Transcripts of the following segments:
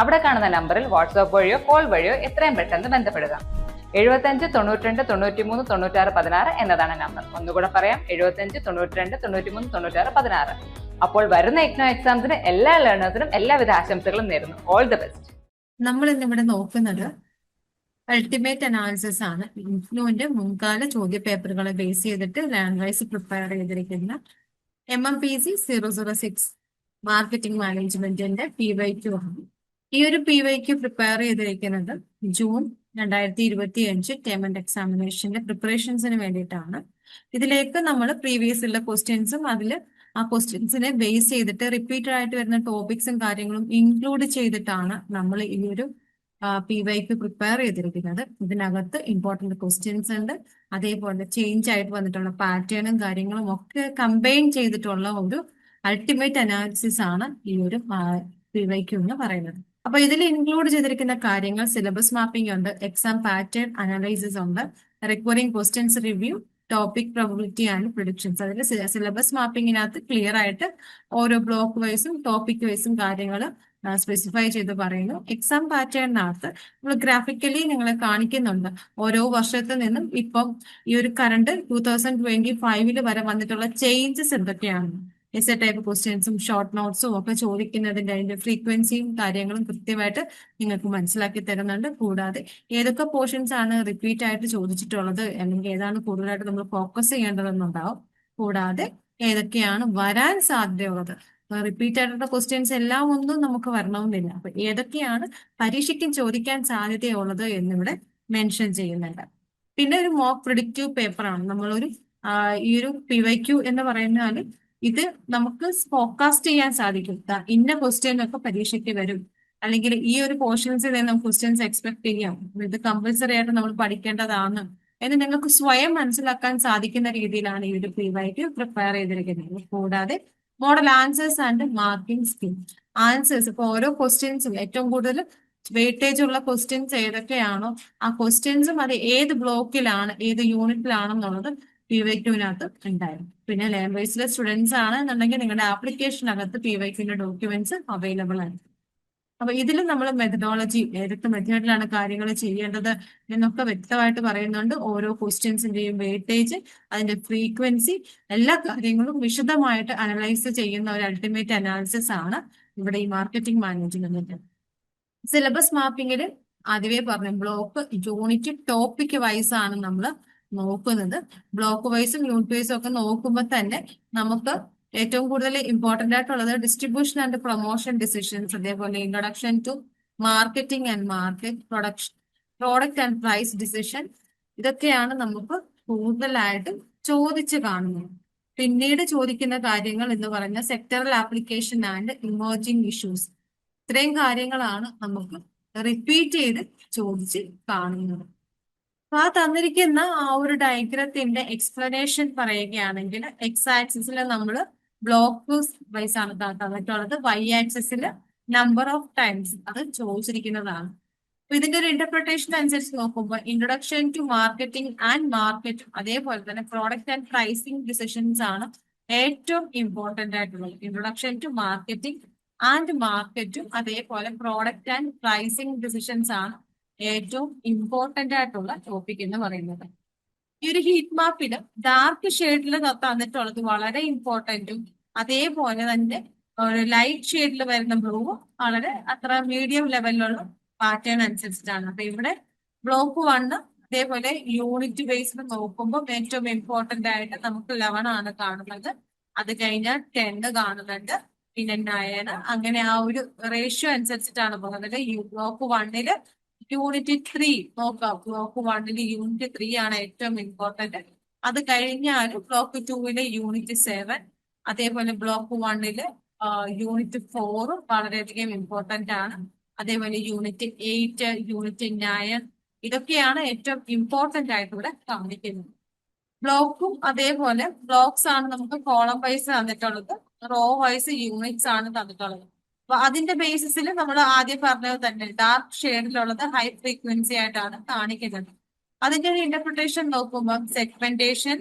അവിടെ കാണുന്ന നമ്പറിൽ വാട്സ്ആപ്പ് വഴിയോ കോൾ വഴിയോ എത്രയും പെട്ടെന്ന് ബന്ധപ്പെടുക. എഴുപത്തഞ്ച് തൊണ്ണൂറ്റിരണ്ട് തൊണ്ണൂറ്റിമൂന്ന് തൊണ്ണൂറ്റാറ് പതിനാറ് എന്നതാണ് നമ്പർ. ഒന്നുകൂടെ പറയാം എഴുപത്തഞ്ച് തൊണ്ണൂറ്റിരണ്ട് തൊണ്ണൂറ്റിമൂന്ന് തൊണ്ണൂറ്റാറ് പതിനാറ്. അപ്പോൾ വരുന്ന എക്നോ എക്സാംസിന് എല്ലാ ലേണേഴ്സിനും എല്ലാവിധ ആശംസകളും നേരുന്നു. ഓൾ ദി ബെസ്റ്റ് നമ്മൾ ഇന്നിവിടെ നോക്കുന്നത് അൾട്ടിമേറ്റ് അനാലിസിസ് ആണ്. ഇൻഫ്ലുവിന്റെ മുൻകാല ചോദ്യ പേപ്പറുകളെ ബേസ് ചെയ്തിട്ട് ലാൻഡ് വൈസ് പ്രിപ്പയർ ചെയ്തിരിക്കുന്ന M M P C zero zero six marketing മാനേജ്മെന്റിന്റെ പി വൈ ക്യു ആണ്. ഈ ഒരു പി വൈ ക്യു പ്രിപ്പയർ ചെയ്തിരിക്കുന്നത് ജൂൺ രണ്ടായിരത്തി ഇരുപത്തി അഞ്ച് ടേം എക്സാമിനേഷന്റെ പ്രിപ്പറേഷൻസിന് വേണ്ടിയിട്ടാണ്. ഇതിലേക്ക് നമ്മൾ പ്രീവിയസ് ഉള്ള ക്വസ്റ്റ്യൻസും അതിൽ ആ ക്വസ്റ്റ്യൻസിനെ ബേസ് ചെയ്തിട്ട് റിപ്പീറ്റഡ് ആയിട്ട് വരുന്ന ടോപ്പിക്സും കാര്യങ്ങളും ഇൻക്ലൂഡ് ചെയ്തിട്ടാണ് നമ്മൾ ഈ ഒരു പി വൈക്ക് പ്രിപ്പയർ ചെയ്തിരിക്കുന്നത്. ഇതിനകത്ത് ഇമ്പോർട്ടന്റ് ക്വസ്റ്റ്യൻസ് ഉണ്ട്. അതേപോലെ ചേഞ്ച് ആയിട്ട് വന്നിട്ടുള്ള പാറ്റേണും കാര്യങ്ങളും ഒക്കെ കമ്പൈൻ ചെയ്തിട്ടുള്ള ഒരു അൾട്ടിമേറ്റ് അനാലിസിസ് ആണ് ഈ ഒരു പി വൈക്ക് എന്ന് പറയുന്നത്. അപ്പൊ ഇതിൽ ഇൻക്ലൂഡ് ചെയ്തിരിക്കുന്ന കാര്യങ്ങൾ സിലബസ് മാപ്പിംഗ് ഉണ്ട് എക്സാം പാറ്റേൺ അനലൈസിസ് ഉണ്ട് recurring questions review topic probability and predictions അതിൽ സിലബസ് മാപ്പിങ്ങിനകത്ത് ക്ലിയർ ആയിട്ട് ഓരോ ബ്ലോക്ക് വൈസും ടോപ്പിക് വൈസും കാര്യങ്ങൾ സ്പെസിഫൈ ചെയ്ത് പറയുന്നു. എക്സാം പാറ്റേണിനകത്ത് നമ്മൾ ഗ്രാഫിക്കലി നിങ്ങളെ കാണിക്കുന്നുണ്ട്. ഓരോ വർഷത്തിൽ നിന്നും ഇപ്പം ഈ ഒരു കറണ്ട് ടൂ തൗസൻഡ് ട്വന്റി ഫൈവിൽ വരെ വന്നിട്ടുള്ള ചേഞ്ചസ് എന്തൊക്കെയാണ്? എസ് എ ടൈപ്പ് ക്വസ്റ്റ്യൻസും ഷോർട്ട് നോട്ട്സും ഒക്കെ ചോദിക്കുന്നതിന്റെ അതിന്റെ ഫ്രീക്വൻസിയും കാര്യങ്ങളും കൃത്യമായിട്ട് നിങ്ങൾക്ക് മനസ്സിലാക്കി തരുന്നുണ്ട്. കൂടാതെ ഏതൊക്കെ പോർഷൻസ് ആണ് റിപ്പീറ്റ് ആയിട്ട് ചോദിച്ചിട്ടുള്ളത് അല്ലെങ്കിൽ ഏതാണ് കൂടുതലായിട്ട് നമ്മൾ ഫോക്കസ് ചെയ്യേണ്ടതെന്നുണ്ടാവും. കൂടാതെ ഏതൊക്കെയാണ് വരാൻ സാധ്യതയുള്ളത്. റിപ്പീറ്റ് ആയിട്ടുള്ള ക്വസ്റ്റ്യൻസ് എല്ലാം ഒന്നും നമുക്ക് വരണമെന്നില്ല. അപ്പൊ ഏതൊക്കെയാണ് പരീക്ഷയ്ക്കും ചോദിക്കാൻ സാധ്യതയുള്ളത് എന്നിവിടെ മെൻഷൻ ചെയ്യുന്നുണ്ട്. പിന്നെ ഒരു മോക്ക് പ്രിഡിക്റ്റീവ് പേപ്പറാണ് നമ്മളൊരു ഈ ഒരു പി വൈ ക്യു എന്ന് പറയുന്നാൽ ഇത് നമുക്ക് ഫോക്കാസ്റ്റ് ചെയ്യാൻ സാധിക്കും. ഇന്ന ക്വസ്റ്റ്യൻ ഒക്കെ പരീക്ഷയ്ക്ക് വരും. അല്ലെങ്കിൽ ഈ ഒരു പോർഷൻസിൽ നിന്ന് നമുക്ക് ക്വസ്റ്റ്യൻസ് എക്സ്പെക്ട് ചെയ്യാം. ഇത് കമ്പൽസറി ആയിട്ട് നമ്മൾ പഠിക്കേണ്ടതാണ് എന്ന് നിങ്ങൾക്ക് സ്വയം മനസ്സിലാക്കാൻ സാധിക്കുന്ന രീതിയിലാണ് ഈ ഒരു പ്രീവായിട്ട് പ്രിപ്പയർ ചെയ്തിരിക്കുന്നത്. കൂടാതെ model answers and marking scheme answers ഇപ്പൊ ഓരോ ക്വസ്റ്റ്യൻസും ഏറ്റവും കൂടുതൽ വെയിറ്റേജ് ഉള്ള ക്വസ്റ്റ്യൻസ് ഏതൊക്കെയാണോ ആ ക്വസ്റ്റ്യൻസും അത് ഏത് ബ്ലോക്കിലാണ് ഏത് യൂണിറ്റിലാണെന്നുള്ളത് പി വൈ ടുവിനകത്ത് ഉണ്ടായിരുന്നു. പിന്നെ ലാംഗ്വേജിലെ സ്റ്റുഡൻസ് ആണ് എന്നുണ്ടെങ്കിൽ നിങ്ങളുടെ ആപ്ലിക്കേഷനകത്ത് പി വൈ ഡോക്യുമെന്റ്സ് അവൈലബിൾ ആണ്. അപ്പൊ ഇതിൽ നമ്മൾ മെത്തഡോളജി ഏതൊക്കെ മെത്തേഡിലാണ് കാര്യങ്ങൾ ചെയ്യേണ്ടത് എന്നൊക്കെ വ്യക്തമായിട്ട് പറയുന്നുണ്ട്. ഓരോ ക്വസ്റ്റ്യൻസിന്റെയും വെയിറ്റേജ് അതിന്റെ ഫ്രീക്വൻസി എല്ലാ കാര്യങ്ങളും വിശദമായിട്ട് അനലൈസ് ചെയ്യുന്ന ഒരു അൾട്ടിമേറ്റ് അനാലിസിസ് ആണ് ഇവിടെ ഈ മാർക്കറ്റിംഗ് മാനേജ്മെന്റ് സിലബസ് മാപ്പിംഗിൽ ആദ്യമേ പറഞ്ഞു ബ്ലോക്ക് യൂണിറ്റ് ടോപ്പിക് വൈസ് ആണ് നമ്മൾ നോക്കുന്നത്. ബ്ലോക്ക് വൈസും യൂണിറ്റ് വൈസും ഒക്കെ നോക്കുമ്പോൾ തന്നെ നമുക്ക് ഏറ്റവും കൂടുതൽ ഇമ്പോർട്ടന്റ് ആയിട്ടുള്ളത് ഡിസ്ട്രിബ്യൂഷൻ ആൻഡ് പ്രൊമോഷൻ ഡിസിഷൻസ് അതേപോലെ introduction to marketing and market production product and price decision ഇതൊക്കെയാണ് നമുക്ക് കൂടുതലായിട്ടും ചോദിച്ചു കാണുന്നത്. പിന്നീട് ചോദിക്കുന്ന കാര്യങ്ങൾ എന്ന് പറഞ്ഞ sectoral application and emerging issues ഇത്രയും കാര്യങ്ങളാണ് നമുക്ക് റിപ്പീറ്റ് ചെയ്ത് ചോദിച്ച് കാണുന്നത്. അപ്പൊ ആ തന്നിരിക്കുന്ന ആ ഒരു ഡയഗ്രത്തിന്റെ എക്സ്പ്ലനേഷൻ പറയുകയാണെങ്കിൽ എക്സ് ആക്സിസിൽ നമ്മൾ ബ്ലോക്ക് വൈസ് ആണ് തന്നിട്ടുള്ളത്. വൈ ആക്സിസിൽ നമ്പർ ഓഫ് ടൈംസ് അത് ചോദിച്ചിരിക്കുന്നതാണ്. അപ്പൊ ഇതിന്റെ ഒരു ഇന്റർപ്രിട്ടേഷൻ അനുസരിച്ച് നോക്കുമ്പോൾ introduction to marketing and market അതേപോലെ തന്നെ പ്രോഡക്റ്റ് ആൻഡ് പ്രൈസിംഗ് ഡിസിഷൻസ് ആണ് ഏറ്റവും ഇമ്പോർട്ടന്റ് ആയിട്ടുള്ളത്. ഇൻട്രൊഡക്ഷൻ ടു മാർക്കറ്റിംഗ് ആൻഡ് മാർക്കറ്റും അതേപോലെ പ്രോഡക്റ്റ് ആൻഡ് പ്രൈസിംഗ് ഡിസിഷൻസ് ആണ് ഏറ്റവും ഇമ്പോർട്ടന്റ് ആയിട്ടുള്ള ടോപ്പിക് എന്ന് പറയുന്നത്. ഈ ഒരു ഹീറ്റ് മാപ്പിൽ ഡാർക്ക് ഷെയ്ഡിൽ തന്നിട്ടുള്ളത് വളരെ ഇമ്പോർട്ടന്റും അതേപോലെ തന്നെ ഒരു ലൈറ്റ് ഷെയ്ഡിൽ വരുന്ന ബ്ലൂവും വളരെ അത്ര മീഡിയം ലെവലിലുള്ള പാറ്റേൺ അനുസരിച്ചിട്ടാണ്. അപ്പൊ ഇവിടെ ബ്ലോക്ക് വണ്ണ് അതേപോലെ യൂണിറ്റ് ബേസിൽ നോക്കുമ്പോൾ ഏറ്റവും ഇമ്പോർട്ടന്റ് ആയിട്ട് നമുക്ക് ലെവൻ ആണ് കാണുന്നത്. അത് കഴിഞ്ഞാൽ ടെന്ന് കാണുന്നുണ്ട്. പിന്നെ നയന് അങ്ങനെ ആ ഒരു റേഷ്യോ അനുസരിച്ചിട്ടാണ് പോകുന്നത്. ബ്ലോക്ക് വണ്ണിൽ യൂണിറ്റ് ത്രീ നോക്കാം. ബ്ലോക്ക് വണ്ണിൽ യൂണിറ്റ് ത്രീ ആണ് ഏറ്റവും ഇമ്പോർട്ടന്റ് അത് കഴിഞ്ഞാൽ ബ്ലോക്ക് ടൂവിലെ യൂണിറ്റ് സെവൻ അതേപോലെ ബ്ലോക്ക് വണ്ണിൽ യൂണിറ്റ് ഫോറും വളരെയധികം ഇമ്പോർട്ടന്റ് ആണ്. അതേപോലെ യൂണിറ്റ് എയ്റ്റ് യൂണിറ്റ് നയൻ ഇതൊക്കെയാണ് ഏറ്റവും ഇമ്പോർട്ടന്റ് ആയിട്ട് കാണിക്കുന്നത്. ബ്ലോക്കും അതേപോലെ ബ്ലോക്സ് ആണ് നമുക്ക് കോളം വൈസ് തന്നിട്ടുള്ളത്. റോ വൈസ് യൂണിറ്റ്സ് ആണ് തന്നിട്ടുള്ളത്. അപ്പൊ അതിന്റെ ബേസിസിൽ നമ്മൾ ആദ്യം പറഞ്ഞത് തന്നെ ഡാർക്ക് ഷെയ്ഡിലുള്ളത് ഹൈ ഫ്രീക്വൻസി ആയിട്ടാണ് കാണിക്കുന്നത്. അതിന്റെ ഒരു ഇന്റർപ്രിട്ടേഷൻ നോക്കുമ്പോൾ segmentation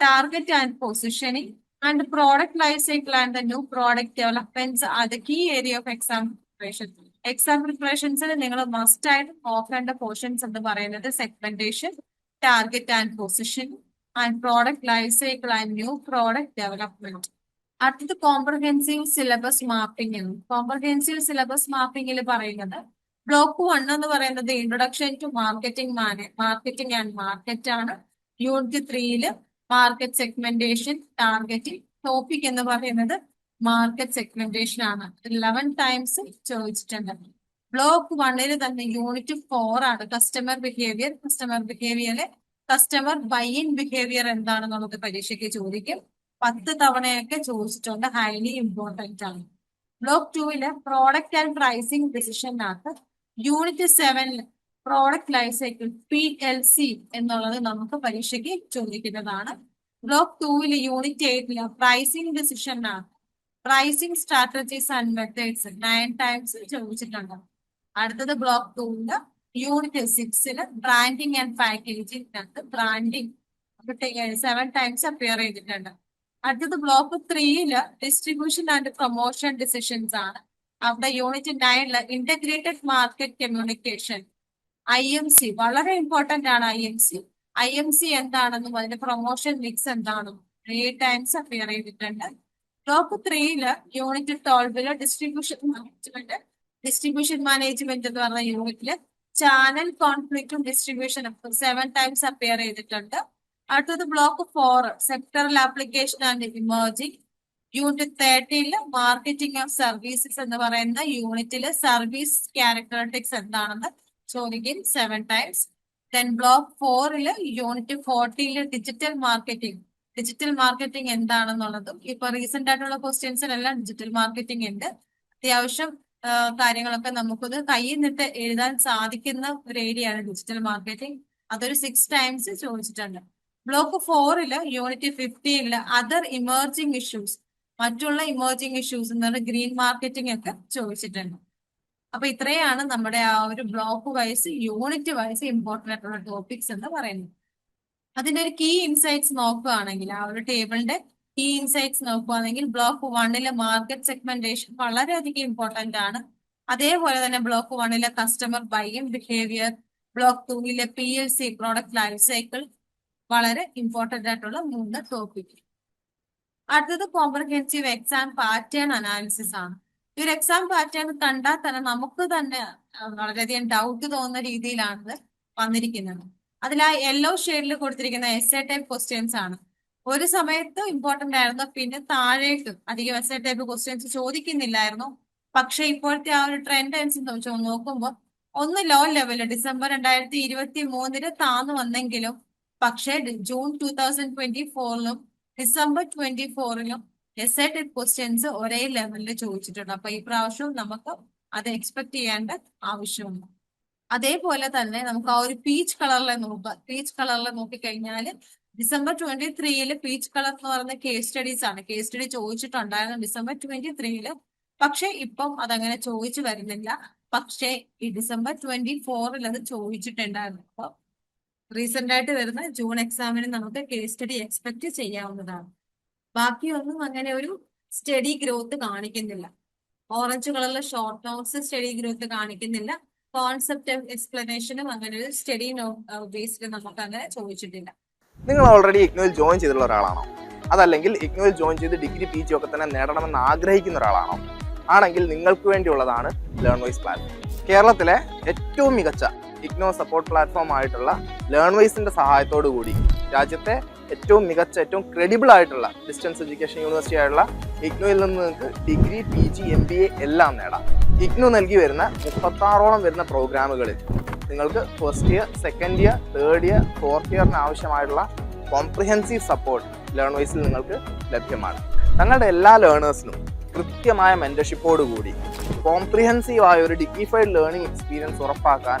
target and positioning and product life cycle and the new product developments the key area of exam preparation exam പ്രിപ്പറേഷൻസിൽ നിങ്ങൾ മസ്റ്റ് ആയിട്ട് നോക്കേണ്ട പോർഷൻസ് എന്ന് പറയുന്നത് segmentation target and position and product life cycle and new product development അടുത്തത് comprehensive syllabus mapping എന്ന് comprehensive syllabus മാപ്പിംഗിൽ പറയുന്നത് block one എന്ന് പറയുന്നത് introduction to marketing marketing and market ആണ്. യൂണിറ്റ് ത്രീയിൽ മാർക്കറ്റ് സെഗ്മെന്റേഷൻ ടാർഗറ്റിംഗ് ടോപ്പിക് എന്ന് പറയുന്നത് മാർക്കറ്റ് സെഗ്മെന്റേഷൻ ആണ്. ഇലവൻ ടൈംസ് ചോദിച്ചിട്ടുണ്ട്. ബ്ലോക്ക് വണ്ണിൽ തന്നെ യൂണിറ്റ് ഫോർ ആണ്. കസ്റ്റമർ ബിഹേവിയർ കസ്റ്റമർ ബിഹേവിയറിലെ കസ്റ്റമർ ബൈ ഇൻ ബിഹേവിയർ എന്താണെന്ന് നമുക്ക് പരീക്ഷയ്ക്ക് ചോദിക്കും. പത്ത് തവണയൊക്കെ ചോദിച്ചിട്ടുണ്ട്. ഹൈലി ഇമ്പോർട്ടന്റ് ആണ്. ബ്ലോക്ക് ടൂവിൽ പ്രോഡക്റ്റ് ആൻഡ് പ്രൈസിംഗ് ഡിസിഷനകത്ത് യൂണിറ്റ് സെവനിൽ product life cycle P L C എന്നുള്ളത് നമുക്ക് പരീക്ഷയ്ക്ക് ചോദിക്കുന്നതാണ്. ബ്ലോക്ക് ടൂവിൽ യൂണിറ്റ് എയ്റ്റിൽ pricing ഡിസിഷനാണ് pricing strategies and methods nine times ചോദിച്ചിട്ടുണ്ട്. അടുത്തത് ബ്ലോക്ക് ടൂവിൽ യൂണിറ്റ് സിക്സിൽ branding and packaging branding seven times appear ചെയ്തിട്ടുണ്ട്. അടുത്തത് ബ്ലോക്ക് ത്രീയിൽ ഡിസ്ട്രിബ്യൂഷൻ ആൻഡ് പ്രൊമോഷൻ ഡിസിഷൻസ് ആണ്. അവിടെ unit നയനിൽ integrated market communication I M C വളരെ ഇമ്പോർട്ടന്റ് ആണ് I M C I M C എന്താണെന്നും അതിന്റെ പ്രൊമോഷൻ മിക്സ് എന്താണെന്നും ത്രീ ടൈംസ് അപ്പിയർ ചെയ്തിട്ടുണ്ട്. ബ്ലോക്ക് ത്രീയിൽ യൂണിറ്റ് ട്വൽവിൽ ഡിസ്ട്രിബ്യൂഷൻ മാനേജ്മെന്റ് ഡിസ്ട്രിബ്യൂഷൻ മാനേജ്മെന്റ് എന്ന് പറഞ്ഞ യൂണിറ്റിൽ ചാനൽ കോൺഫ്ലിക്റ്റും ഡിസ്ട്രിബ്യൂഷനും സെവൻ ടൈംസ് അപ്പിയർ ചെയ്തിട്ടുണ്ട്. അടുത്തത് block four sectoral application and emerging unit തേർട്ടീനിൽ marketing of services എന്ന് പറയുന്ന യൂണിറ്റിൽ സർവീസ് ക്യാരക്ടറിറ്റിക്സ് എന്താണെന്ന് ചോദിക്കും സെവൻ ടൈംസ് ദെൻ ബ്ലോക്ക് ഫോറിൽ യൂണിറ്റ് ഫോർട്ടീനിൽ ഡിജിറ്റൽ മാർക്കറ്റിംഗ് ഡിജിറ്റൽ മാർക്കറ്റിംഗ് എന്താണെന്നുള്ളതും ഇപ്പൊ റീസെന്റ് ആയിട്ടുള്ള ക്വസ്റ്റ്യൻസിലെല്ലാം ഡിജിറ്റൽ മാർക്കറ്റിംഗ് ഉണ്ട്. അത്യാവശ്യം കാര്യങ്ങളൊക്കെ നമുക്കത് കയ്യിൽ നിന്നിട്ട് എഴുതാൻ സാധിക്കുന്ന ഒരു ഏരിയയാണ് ഡിജിറ്റൽ മാർക്കറ്റിംഗ് അതൊരു സിക്സ് ടൈംസ് ചോദിച്ചിട്ടുണ്ട്. ബ്ലോക്ക് ഫോറിൽ യൂണിറ്റ് ഫിഫ്റ്റീനിൽ അതർ ഇമേർജിംഗ് ഇഷ്യൂസ് മറ്റുള്ള ഇമേർജിംഗ് ഇഷ്യൂസ് എന്ന് പറഞ്ഞാൽ ഗ്രീൻ മാർക്കറ്റിംഗ് ഒക്കെ ചോദിച്ചിട്ടുണ്ട്. അപ്പൊ ഇത്രയാണ് നമ്മുടെ ആ ഒരു block wise unit wise important ആയിട്ടുള്ള ടോപ്പിക്സ് എന്ന് പറയുന്നത്. അതിന്റെ ഒരു കീ ഇൻസൈറ്റ്സ് നോക്കുകയാണെങ്കിൽ ആ ഒരു ടേബിളിന്റെ കീ ഇൻസൈറ്റ്സ് നോക്കുകയാണെങ്കിൽ ബ്ലോക്ക് വണ്ണിലെ മാർക്കറ്റ് സെഗ്മെന്റേഷൻ വളരെയധികം ഇമ്പോർട്ടന്റ് ആണ്. അതേപോലെ തന്നെ ബ്ലോക്ക് വണ്ണിലെ customer buying behaviour block ടൂവിലെ P L C product life cycle വളരെ ഇമ്പോർട്ടന്റ് ആയിട്ടുള്ള മൂന്ന് ടോപ്പിക് അടുത്തത് കോംപ്രഹെൻസീവ് എക്സാം പാറ്റേൺ അനാലിസിസ് ആണ്. ഈ ഒരു എക്സാം പാറ്റേൺ കണ്ടാൽ തന്നെ നമുക്ക് തന്നെ വളരെയധികം ഡൗട്ട് തോന്നുന്ന രീതിയിലാണ് വന്നിരിക്കുന്നത്. അതിൽ ആ യെല്ലോ ഷെയ്ഡിൽ കൊടുത്തിരിക്കുന്ന എസ് എ ടൈപ്പ് ക്വസ്റ്റ്യൻസ് ആണ്. ഒരു സമയത്ത് ഇമ്പോർട്ടന്റ് ആയിരുന്നു പിന്നെ താഴേക്ക് അധികം എസ് എ ടൈപ്പ് ക്വസ്റ്റ്യൻസ് ചോദിക്കുന്നില്ലായിരുന്നു. പക്ഷെ ഇപ്പോഴത്തെ ആ ഒരു ട്രെൻഡ് അനുസരിച്ച് നോക്കുമ്പോൾ ഒന്ന് ലോ ലെവൽ ഡിസംബർ രണ്ടായിരത്തി ഇരുപത്തി മൂന്നിൽ താന്നു വന്നെങ്കിലും പക്ഷേ ജൂൺ ടൂ തൗസൻഡ് ട്വന്റി ഫോറിലും ഡിസംബർ ട്വന്റി ഫോറിലും എസ് ടൈപ്പ് ക്വസ്റ്റ്യൻസ് ഒരേ ലെവലിൽ ചോദിച്ചിട്ടുണ്ട്. അപ്പൊ ഈ പ്രാവശ്യവും നമുക്ക് അത് എക്സ്പെക്ട് ചെയ്യേണ്ട ആവശ്യമുണ്ട്. അതേപോലെ തന്നെ നമുക്ക് ആ ഒരു പീച്ച് കളറിലെ നോക്കാം പീച്ച് കളറിൽ നോക്കിക്കഴിഞ്ഞാൽ ഡിസംബർ ട്വന്റി ത്രീയിൽ പീച്ച് കളർ എന്ന് പറയുന്ന കേസ് സ്റ്റഡീസ് ആണ്. കേസ് സ്റ്റഡി ചോദിച്ചിട്ടുണ്ടായിരുന്നു ഡിസംബർ ട്വന്റി ത്രീയിൽ പക്ഷെ ഇപ്പം അതങ്ങനെ ചോദിച്ചു വരുന്നില്ല. പക്ഷേ ഈ ഡിസംബർ ട്വന്റി ഫോറിൽ അത് ചോദിച്ചിട്ടുണ്ടായിരുന്നു. അപ്പൊ റീസെന്റ് ആയിട്ട് വരുന്ന ജൂൺ എക്സാമിന് നമുക്ക് കേസ് സ്റ്റഡി എക്സ്പെക്ട് ചെയ്യാവുന്നതാണ്. ബാക്കിയൊന്നും അങ്ങനെ ഒരു സ്റ്റഡി ഗ്രോത്ത് കാണിക്കുന്നില്ല. ഓറഞ്ച് കളറിലെ ഷോർട്ട് നോട്ട്സ് സ്റ്റഡി ഗ്രോത്ത് കാണിക്കുന്നില്ല. കോൺസെപ്റ്റ് എക്സ്പ്ലനേഷനും അങ്ങനെ ഒരു സ്റ്റഡി ബേസ്ഡ് നമുക്ക് അങ്ങനെ ചോദിച്ചിട്ടില്ല. നിങ്ങൾ ഓൾറെഡി ഇഗ്നോയിൽ ജോയിൻ ചെയ്തിട്ടുള്ള ഒരാളാണോ? അതല്ലെങ്കിൽ ഇഗ്നോയിൽ ജോയിൻ ചെയ്ത് ഡിഗ്രി പി ജി ഒക്കെ തന്നെ നേടണമെന്ന് ആഗ്രഹിക്കുന്ന ഒരാളാണോ? ആണെങ്കിൽ നിങ്ങൾക്ക് വേണ്ടിയുള്ളതാണ് ലേൺ വൈസ് പ്ലാൻ കേരളത്തിലെ ഏറ്റവും മികച്ച ഇഗ്നോ സപ്പോർട്ട് പ്ലാറ്റ്ഫോം ആയിട്ടുള്ള ലേൺ വൈസിന്റെ സഹായത്തോടു കൂടി രാജ്യത്തെ ഏറ്റവും മികച്ച ഏറ്റവും ക്രെഡിബിൾ ആയിട്ടുള്ള ഡിസ്റ്റൻസ് എഡ്യൂക്കേഷൻ യൂണിവേഴ്സിറ്റി ആയിട്ടുള്ള ഇഗ്നോയിൽ നിന്ന് നിങ്ങൾക്ക് degree P G M B A എല്ലാം നേടാം. ഇഗ്നോ നൽകി വരുന്ന മുപ്പത്താറോളം വരുന്ന പ്രോഗ്രാമുകളിൽ നിങ്ങൾക്ക് first year second year third year fourth ഇയറിന് ആവശ്യമായിട്ടുള്ള കോംപ്രിഹെൻസീവ് സപ്പോർട്ട് ലേൺ വൈസിൽ നിങ്ങൾക്ക് ലഭ്യമാണ്. തങ്ങളുടെ എല്ലാ ലേണേഴ്സിനും കൃത്യമായ മെന്റർഷിപ്പോടുകൂടി കോംപ്രിഹെൻസീവായ ഒരു ഡിഗ്നിഫൈഡ് ലേണിംഗ് എക്സ്പീരിയൻസ് ഉറപ്പാക്കാൻ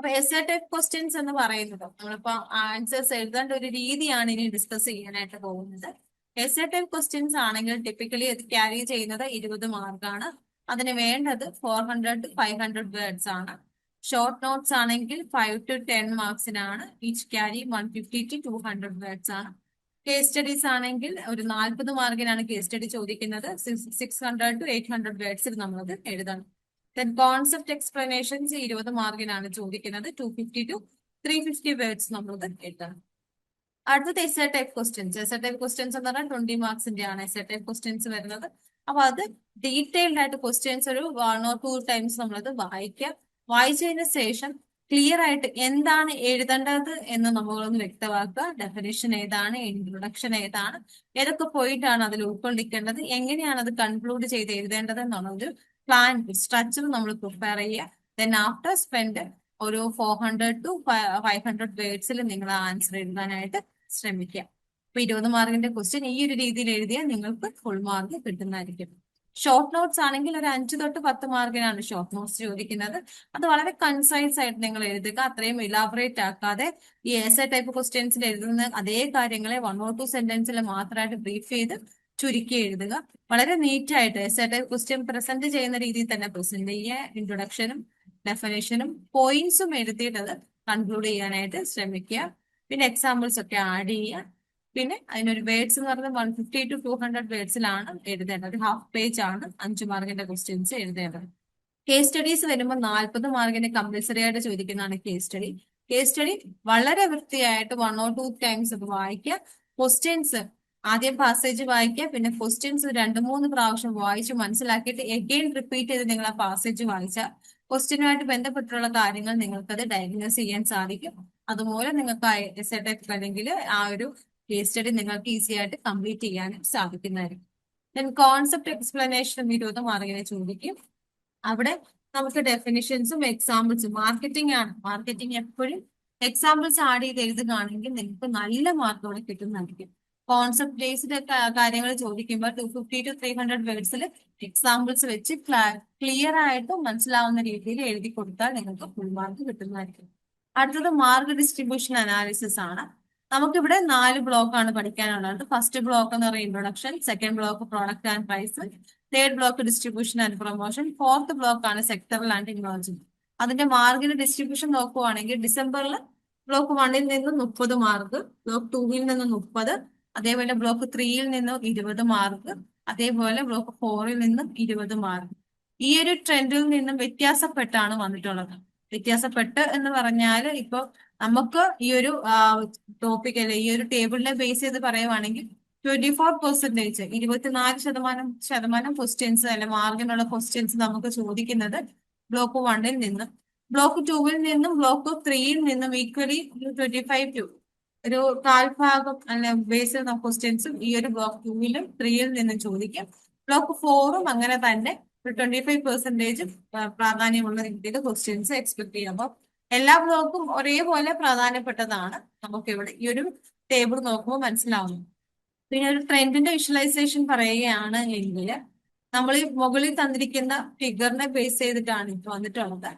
അപ്പൊ എസ് ടൈപ്പ് ക്വസ്റ്റ്യൻസ് എന്ന് പറയുന്നത് നമ്മളിപ്പോ ആൻസേഴ്സ് എഴുതേണ്ട ഒരു രീതിയാണ് ഇനി ഡിസ്കസ് ചെയ്യാനായിട്ട് പോകുന്നത്. എസ് ടൈപ്പ് ക്വസ്റ്റ്യൻസ് ആണെങ്കിൽ ടിപ്പിക്കലി അത് ക്യാരി ചെയ്യുന്നത് ഇരുപത് മാർക്കാണ് അതിന് വേണ്ടത് four hundred to five hundred words ആണ്. ഷോർട്ട് നോട്ട്സ് ആണെങ്കിൽ five to ten മാർക്സിനാണ് each carry one fifty to two hundred words ആണ്. കേസ് സ്റ്റഡീസ് ആണെങ്കിൽ ഒരു നാൽപ്പത് മാർക്കിനാണ് കേസ് സ്റ്റഡി ചോദിക്കുന്നത്. Six hundred to eight hundred വേർഡ്സിൽ നമ്മളത് എഴുതണം. ദെൻ കോൺസെപ്റ്റ് എക്സ്പ്ലനേഷൻസ് ഇരുപത് മാർക്കിനാണ് ചോദിക്കുന്നത്. Two fifty to three fifty words നമ്മളത് എഴുതണം അടുത്തത് S A type questions S A type questions എന്ന് പറഞ്ഞാൽ ട്വന്റി മാർക്സിന്റെ ആണ് എസ് എ ടൈപ്പ് ക്വസ്റ്റ്യൻസ് വരുന്നത്. അപ്പൊ അത് ഡീറ്റെയിൽഡ് ആയിട്ട് ക്വസ്റ്റ്യൻസ് ഒരു വൺ ഓർ ടു ടൈംസ് നമ്മളത് വായിക്കുക വായിച്ചതിന് ശേഷം ക്ലിയർ ആയിട്ട് എന്താണ് എഴുതേണ്ടത് എന്ന് നമ്മളൊന്ന് വ്യക്തമാക്കുക. ഡെഫിനേഷൻ ഏതാണ്? ഇൻട്രൊഡക്ഷൻ ഏതാണ്? ഏതൊക്കെ പോയിന്റ് ആണ് അതിൽ ഉൾക്കൊള്ളിക്കേണ്ടത്? എങ്ങനെയാണ് അത് കൺക്ലൂഡ് ചെയ്ത് എഴുതേണ്ടത് എന്നുള്ള ഒരു പ്ലാൻ സ്ട്രക്ചർ നമ്മൾ പ്രിപ്പയർ ചെയ്യുക. ദെൻ ആഫ്റ്റർ സ്പെൻഡ് ഒരു four hundred to five hundred വേർഡ്സിൽ നിങ്ങൾ ആൻസർ എഴുതാനായിട്ട് ശ്രമിക്കുക. അപ്പൊ ഇരുപത് മാർക്കിന്റെ ക്വസ്റ്റ്യൻ ഈ ഒരു രീതിയിൽ എഴുതിയാൽ നിങ്ങൾക്ക് ഫുൾ മാർക്ക് കിട്ടുന്നതായിരിക്കും. ഷോർട്ട് നോട്ട്സ് ആണെങ്കിൽ ഒരു അഞ്ച് തൊട്ട് പത്ത് മാർക്കിനാണ് ഷോർട്ട് നോട്ട്സ് ചോദിക്കുന്നത്. അത് വളരെ കൺസൈസ് ആയിട്ട് നിങ്ങൾ എഴുതുക. അത്രയും ഇലാബറേറ്റ് ആക്കാതെ ഈ എസ് എ ടൈപ്പ് ക്വസ്റ്റ്യൻസിൽ എഴുതുന്ന അതേ കാര്യങ്ങളെ വൺ ഓർ ടു സെന്റൻസിൽ മാത്രമായിട്ട് ബ്രീഫ് ചെയ്ത് ചുരുക്കി എഴുതുക. വളരെ നീറ്റ് ആയിട്ട് എസ് എ ക്വസ്റ്റ്യൻ പ്രസന്റ് ചെയ്യുന്ന രീതിയിൽ തന്നെ പ്രസന്റ് ചെയ്യുക ഇൻട്രൊഡക്ഷനും ഡെഫിനേഷനും പോയിന്റ്സും എഴുതിയിട്ട് അത് കൺക്ലൂഡ് ചെയ്യാനായിട്ട് ശ്രമിക്കുക. പിന്നെ എക്സാമ്പിൾസ് ഒക്കെ ആഡ് ചെയ്യുക. പിന്നെ അതിനൊരു വേർഡ്സ് എന്ന് പറഞ്ഞാൽ one fifty to two hundred വേർഡ്സിലാണ് എഴുതേണ്ടത്. ഹാഫ് പേജ് ആണ് അഞ്ച് മാർക്കിന്റെ ക്വസ്റ്റ്യൻസ് എഴുതേണ്ടത്. കേസ് സ്റ്റഡീസ് വരുമ്പോൾ നാൽപ്പത് മാർക്കിന് കമ്പൽസറി ആയിട്ട് ചോദിക്കുന്നതാണ് കേസ് സ്റ്റഡി കേസ് സ്റ്റഡി വളരെ വൃത്തിയായിട്ട് വൺ ഓർ ടു ടൈംസ് അത് വായിക്കുക. ക്വസ്റ്റ്യൻസ് ആദ്യം പാസേജ് വായിക്കുക. പിന്നെ ക്വസ്റ്റ്യൻസ് രണ്ട് മൂന്ന് പ്രാവശ്യം വായിച്ച് മനസ്സിലാക്കിയിട്ട് എഗെയിൻ റിപ്പീറ്റ് ചെയ്ത് നിങ്ങൾ ആ പാസേജ് വായിച്ചാൽ ക്വസ്റ്റ്യനുമായിട്ട് ബന്ധപ്പെട്ടുള്ള കാര്യങ്ങൾ നിങ്ങൾക്കത് ഡയഗ്നോസ് ചെയ്യാൻ സാധിക്കും. അതുപോലെ നിങ്ങൾക്ക് എസ് അല്ലെങ്കിൽ ആ ഒരു കേസ് സ്റ്റഡി നിങ്ങൾക്ക് ഈസി ആയിട്ട് കംപ്ലീറ്റ് ചെയ്യാനും സാധിക്കുന്നതായിരിക്കും. ദെൻ കോൺസെപ്റ്റ് എക്സ്പ്ലനേഷനും വിരോധം അറിയാനെ ചോദിക്കും. അവിടെ നമുക്ക് ഡെഫിനിഷൻസും എക്സാമ്പിൾസും മാർക്കറ്റിംഗ് ആണ്. മാർക്കറ്റിംഗ് എപ്പോഴും എക്സാമ്പിൾസ് ആഡ് ചെയ്ത് എഴുതുകയാണെങ്കിൽ നിങ്ങൾക്ക് നല്ല മാർക്കോടെ കിട്ടുന്നതായിരിക്കും. കോൺസെപ്റ്റ് ബേസ്ഡ് കാര്യങ്ങൾ ചോദിക്കുമ്പോൾ two fifty to three hundred വേർഡ്സിൽ examples വെച്ച് ക്ലിയർ ആയിട്ട് മനസ്സിലാവുന്ന രീതിയിൽ എഴുതി കൊടുത്താൽ നിങ്ങൾക്ക് ഫുൾ മാർക്ക് കിട്ടുന്നതായിരിക്കും. അടുത്തത് മാർക്ക് ഡിസ്ട്രിബ്യൂഷൻ അനാലിസിസ് ആണ്. നമുക്കിവിടെ നാല് ബ്ലോക്ക് ആണ് പഠിക്കാനുള്ളത്. ഫസ്റ്റ് ബ്ലോക്ക് എന്ന് പറയുന്നത് introduction second block product and price third block distribution and promotion fourth block ആണ് സെക്ടറൽ ആൻഡ് ടെക്നോളജി അതിന്റെ മാർക്കിന്റെ ഡിസ്ട്രിബ്യൂഷൻ നോക്കുവാണെങ്കിൽ ഡിസംബറിൽ ബ്ലോക്ക് വണ്ണിൽ നിന്ന് മുപ്പത് മാർക്ക് ബ്ലോക്ക് ടൂവിൽ നിന്ന് മുപ്പത് അതേപോലെ ബ്ലോക്ക് ത്രീയിൽ നിന്ന് ഇരുപത് മാർക്ക് അതേപോലെ ബ്ലോക്ക് ഫോറിൽ നിന്നും ഇരുപത് മാർക്ക് ഈ ഒരു ട്രെൻഡിൽ നിന്നും വ്യത്യാസപ്പെട്ടാണ് വന്നിട്ടുള്ളത്. വ്യത്യാസപ്പെട്ട് എന്ന് പറഞ്ഞാൽ ഇപ്പൊ നമുക്ക് ഈ ഒരു ടോപ്പിക് അല്ലെ ഈ ഒരു ടേബിളിനെ ബേസ് ചെയ്ത് പറയുവാണെങ്കിൽ ട്വന്റി ഫോർ പെർസെന്റേജ് ഇരുപത്തിനാല് ശതമാനം ശതമാനം ക്വസ്റ്റ്യൻസ് അല്ലെ മാർഗിനുള്ള ക്വസ്റ്റ്യൻസ് നമുക്ക് ചോദിക്കുന്നത് ബ്ലോക്ക് വണ്ണിൽ നിന്നും. ബ്ലോക്ക് ടൂവിൽ നിന്നും ബ്ലോക്ക് ത്രീയിൽ നിന്നും ഈക്വലി ട്വന്റി ഫൈവ് ടു ഒരു കാൽഭാഗം അല്ലെ ബേസ് ചെയ്ത ക്വസ്റ്റ്യൻസും ഈ ഒരു ബ്ലോക്ക് ടൂവിലും ത്രീയിൽ നിന്നും ചോദിക്കും. ബ്ലോക്ക് ഫോറും അങ്ങനെ തന്നെ ഒരു ട്വന്റി ഫൈവ് പെർസെന്റേജ് പ്രാധാന്യമുള്ള രീതിയിൽ ക്വസ്റ്റ്യൻസ് എക്സ്പെക്ട് ചെയ്യാം. അപ്പൊ എല്ലാ ബ്ലോക്കും ഒരേപോലെ പ്രാധാന്യപ്പെട്ടതാണ് നമുക്ക് ഇവിടെ ഈ ഒരു ടേബിൾ നോക്കുമ്പോൾ മനസ്സിലാവുന്നു പിന്നെ ഒരു ട്രെൻഡിന്റെ വിഷ്വലൈസേഷൻ പറയുകയാണ് എങ്കിൽ നമ്മൾ ഈ മുകളിൽ തന്നിരിക്കുന്ന ഫിഗറിനെ ബേസ് ചെയ്തിട്ടാണ് ഇത് വന്നിട്ടുള്ളത്.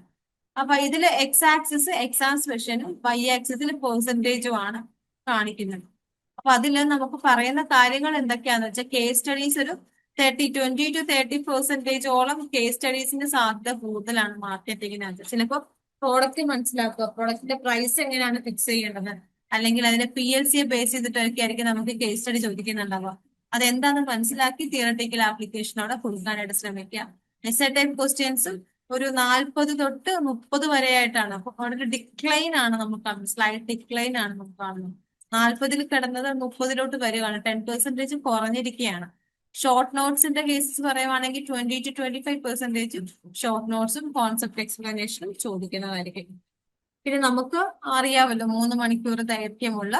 അപ്പൊ ഇതിൽ എക്സ് ആക്സിസ് എക്സാം സ്പെഷ്യനും വൈ ആക്സിസിൽ പെർസെന്റേജും ആണ് കാണിക്കുന്നത്. അപ്പൊ അതിൽ നമുക്ക് പറയുന്ന കാര്യങ്ങൾ എന്തൊക്കെയാന്ന് വെച്ചാൽ കേസ് സ്റ്റഡീസ് ഒരു തേർട്ടി ട്വന്റി ടു തേർട്ടി പെർസെന്റേജോളം കേസ് സ്റ്റഡീസിന്റെ സാധ്യത കൂടുതലാണ് മാർക്കറ്റിങ്ങിനകത്ത്. ചിലപ്പോൾ പ്രോഡക്റ്റ് മനസ്സിലാക്കുക. പ്രോഡക്റ്റിന്റെ പ്രൈസ് എങ്ങനെയാണ് ഫിക്സ് ചെയ്യേണ്ടത്? അല്ലെങ്കിൽ അതിന്റെ പി എൽ സിയെ ബേസ് ചെയ്തിട്ടൊക്കെ നമുക്ക് കേസ് സ്റ്റഡി ചോദിക്കുന്നുണ്ടാവുക. അതെന്താണെന്ന് മനസ്സിലാക്കി തിയറട്ടിക്കൽ ആപ്ലിക്കേഷനോടെ കൊടുക്കാനായിട്ട് ശ്രമിക്കുക. എസ് എ ടൈപ്പ് ക്വസ്റ്റ്യൻസും ഒരു നാൽപ്പത് തൊട്ട് മുപ്പത് വരെയായിട്ടാണ്. അപ്പൊ അവിടെ ഒരു ഡിക്ലൈൻ ആണ് നമുക്ക് കാണുന്നത്. സ്ലൈഡ് ഡിക്ലൈൻ ആണ് നമുക്ക് കാണുന്നത്. നാൽപ്പതിൽ കിടന്നത് മുപ്പതിലോട്ട് വരികയാണ്. ടെൻ പെർസെന്റേജ് കുറഞ്ഞിരിക്കുകയാണ്. ഷോർട്ട് നോട്ട്സിന്റെ കേസസ് പറയുവാണെങ്കിൽ twenty to twenty five percentage short നോട്ട്സും concept എക്സ്പ്ലനേഷനും ചോദിക്കുന്നതായിരിക്കും. പിന്നെ നമുക്ക് അറിയാമല്ലോ മൂന്ന് മണിക്കൂർ ദൈർഘ്യമുള്ള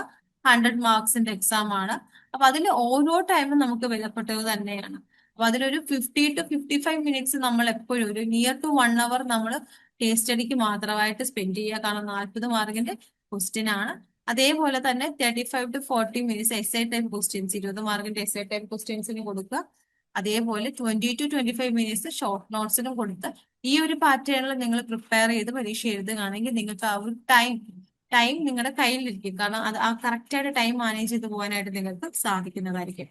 ഹൺഡ്രഡ് മാർക്സിന്റെ എക്സാം ആണ്. അപ്പൊ അതിൽ ഓരോ ടൈമും നമുക്ക് വിലപ്പെട്ടത് തന്നെയാണ്. അപ്പൊ അതിലൊരു fifty to fifty five minutes നമ്മൾ എപ്പോഴും ഒരു നിയർ ടു വൺ അവർ നമ്മൾ കേസ് സ്റ്റഡിക്ക് മാത്രമായിട്ട് സ്പെൻഡ് ചെയ്യുക. കാരണം നാൽപ്പത് മാർക്കിന്റെ ക്വസ്റ്റ്യൻ ആണ്. അതേപോലെ തന്നെ thirty five to forty minutes essay type questions ഇരുപത് മാർക്കിന്റെ എസ് ഐ ടൈപ്പ് ക്വസ്റ്റ്യൻസിന് കൊടുക്കുക. അതേപോലെ twenty to twenty five minutes short നോട്ട്സിനും കൊടുത്ത്. ഈ ഒരു പാറ്റേണിൽ നിങ്ങൾ പ്രിപ്പയർ ചെയ്ത് പരീക്ഷ എഴുതുകയാണെങ്കിൽ നിങ്ങൾക്ക് ആ ഒരു ടൈം ടൈം നിങ്ങളുടെ കയ്യിലിരിക്കും. കാരണം അത് ആ കറക്റ്റായിട്ട് ടൈം മാനേജ് ചെയ്ത് പോകാനായിട്ട് നിങ്ങൾക്ക് സാധിക്കുന്നതായിരിക്കും.